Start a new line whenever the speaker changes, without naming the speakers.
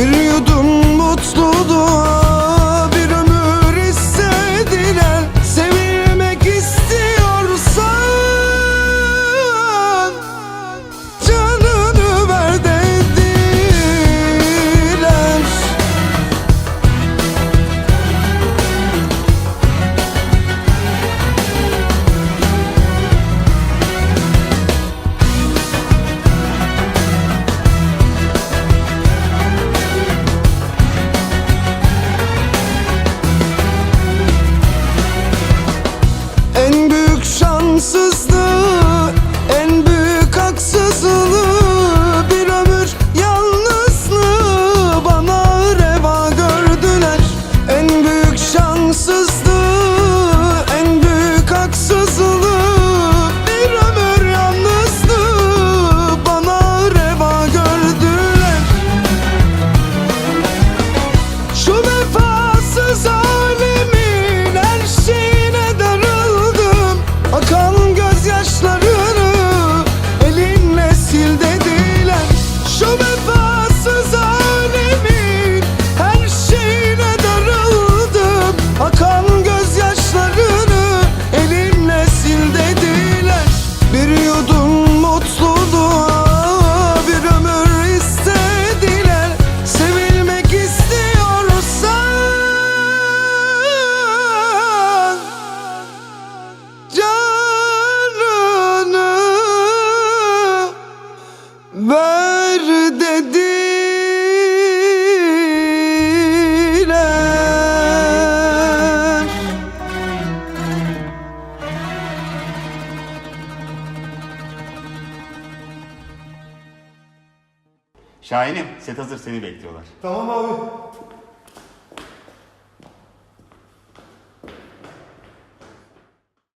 Bir yudum mutluluğa Şahin'im set hazır seni bekliyorlar.
Tamam abi.